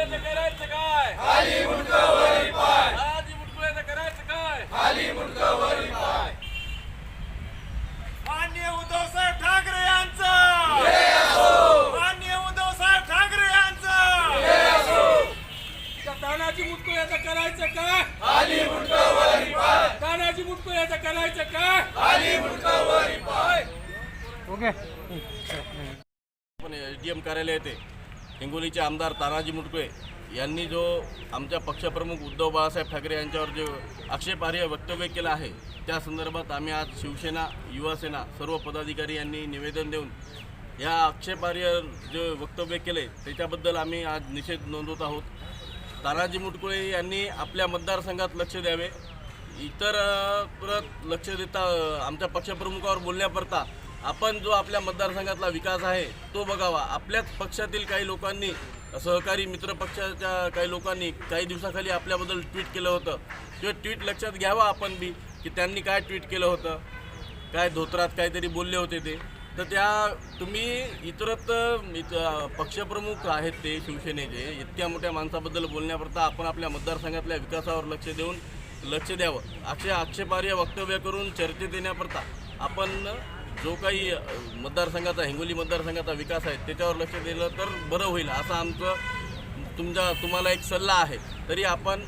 मुटकुळ्याचं करायचं काय? खाली मुटकुळ्याचं करायचं काय? मान्य उद्धव साहेब ठाकरे यांचं! मान्य उद्धव साहेब ठाकरे यांचं! तानाजी मुटकुळ्याचं करायचं काय तानाजी मुटकुळ्याचं करायचं काय पण एस डी एम कार्यालय येथे हिंगोलीचे आमदार तानाजी मुटकुळे यांनी जो आमच्या पक्षप्रमुख उद्धव बाळासाहेब ठाकरे यांच्यावर जे आक्षेपार्ह वक्तव्य केलं आहे त्या संदर्भात आम्ही आज शिवसेना युवासेना सर्व पदाधिकारी यांनी निवेदन देऊन या आक्षेपार्ह जे वक्तव्य केले त्याच्याबद्दल आम्ही आज निषेध नोंदवत आहोत. तानाजी मुटकुळे यांनी आपल्या मतदारसंघात लक्ष द्यावे. इतर परत लक्ष देता आमच्या पक्षप्रमुखावर बोलण्याकरता आपण जो आपल्या मतदारसंघातला विकास आहे तो बघावा. आपल्याच पक्षातील काही लोकांनी सहकारी मित्र पक्षाच्या काही लोकांनी काही दिवसाखाली आपल्याबद्दल ट्विट केलं होतं. ते ट्विट लक्षात घ्यावा आपण बी की त्यांनी काय ट्विट केलं होतं. काय धोत्रात काहीतरी बोलले होते ते. तर त्या तुम्ही इतरत्र पक्षप्रमुख आहेत ते शिवसेनेचे. इतक्या मोठ्या माणसाबद्दल बोलण्याकरता आपण आपल्या मतदारसंघातल्या विकासावर लक्ष देऊन लक्ष द्यावं. अक्षय आक्षेपार्ह वक्तव्य करून चर्चेत येण्याकरता आपण जो काही मतदारसंघाचा हिंगोली मतदारसंघाचा विकास आहे त्याच्यावर लक्ष दिलं तर बरं होईल असं आमचं तुमच्या तुम्हाला एक सल्ला आहे. तरी आपण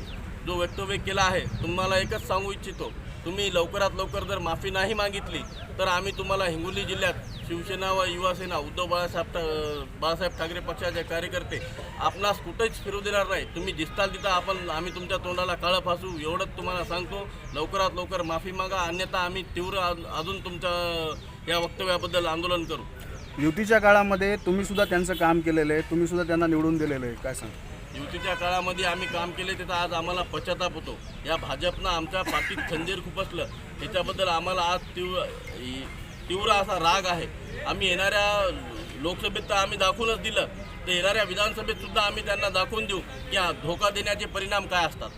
जो वक्तव्य केला आहे तुम्हाला एकच सांगू इच्छितो. तुम्ही लवकरात लवकर जर माफी नाही मागितली तर आम्ही तुम्हाला हिंगोली जिल्ह्यात शिवसेना व युवासेना उद्धव बाळासाहेब ठा- बाळासाहेब ठाकरे पक्षाचे कार्यकर्ते आपणास कुठेच फिरू देणार नाही. तुम्ही दिसताल तिथं आपण आम्ही तुमच्या तोंडाला काळं फासू एवढंच तुम्हाला सांगतो. लवकरात लवकर माफी मागा अन्यथा आम्ही तीव्र अजून तुमच्या या वक्तव्याबद्दल आंदोलन करू. युतीच्या काळामध्ये तुम्ही सुद्धा त्यांचं काम केलेलं आहे तुम्ही सुद्धा त्यांना निवडून दिलेलं आहे. काय सांग युतीच्या काळामध्ये आम्ही काम केले त्याचा आज आम्हाला पश्चाताप होतो. या भाजपनं आमच्या पाठीत खंजीर खुपसलं. त्याच्याबद्दल आम्हाला आज तीव्र तीव्र असा राग आहे. आम्ही येणाऱ्या लोकसभेत तर आम्ही दाखवूनच दिलं. तर येणाऱ्या विधानसभेत सुद्धा आम्ही त्यांना दाखवून देऊ. की धोका देण्याचे परिणाम काय असतात?